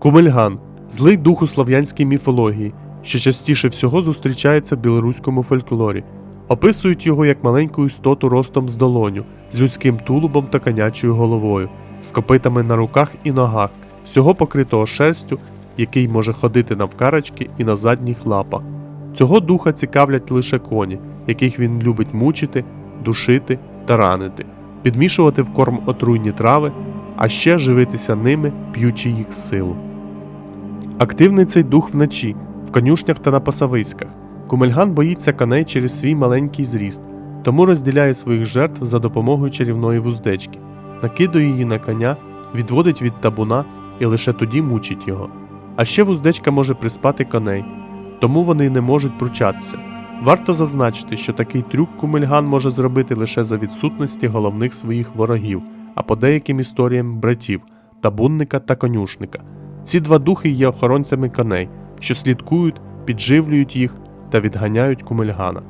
Кумельган злий дух у слов'янській міфології, що частіше всього зустрічається в білоруському фольклорі. Описують його як маленьку істоту ростом з долоню, з людським тулубом та конячою головою, з копитами на руках і ногах, всього покритого шерстю, який може ходити навкарачки і на задніх лапах. Цього духа цікавлять лише коні, яких він любить мучити, душити та ранити, підмішувати в корм отруйні трави, а ще живитися ними, п'ючи їх силу. Активний цей дух вночі, в конюшнях та на пасовиськах. Кумельган боїться коней через свій маленький зріст, тому розділяє своїх жертв за допомогою чарівної вуздечки, накидує її на коня, відводить від табуна і лише тоді мучить його. А ще вуздечка може приспати коней, тому вони не можуть пручатися. Варто зазначити, що такий трюк Кумельган може зробити лише за відсутності головних своїх ворогів, а по деяким історіям братів табунника та конюшника. Ці два духи є охоронцями коней, що слідкують, підживлюють їх та відганяють кумельгана.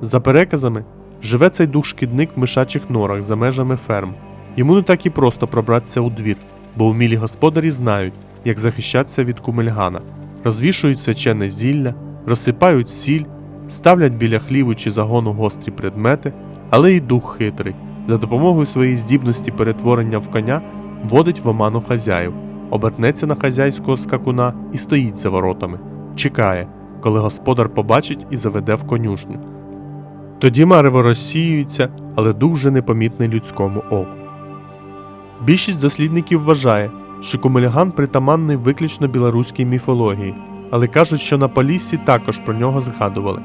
За переказами, живе цей дух шкідник в мишачих норах за межами ферм. Йому не так і просто пробратися у двір, бо вмілі господарі знають, як захищатися від кумельгана, розвішують свячене зілля, розсипають сіль, ставлять біля хліву чи загону гострі предмети, але й дух хитрий, за допомогою своєї здібності перетворення в коня вводить в оману хазяїв, обернеться на хазяйського скакуна і стоїть за воротами, чекає, коли господар побачить і заведе в конюшню. Тоді марево розсіюються, але дух вже непомітний людському оку. Більшість дослідників вважає, що кумельган притаманний виключно білоруській міфології, але кажуть, що на Поліссі також про нього згадували.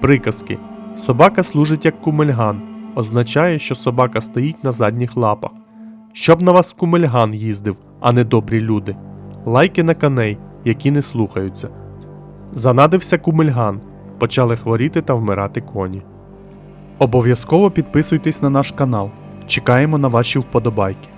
Приказки Собака служить як кумельган, означає, що собака стоїть на задніх лапах. Щоб на вас кумельган їздив, а не добрі люди. Лайки на коней, які не слухаються. Занадився кумельган, почали хворіти та вмирати коні. Обов'язково підписуйтесь на наш канал. Чекаємо на ваші вподобайки.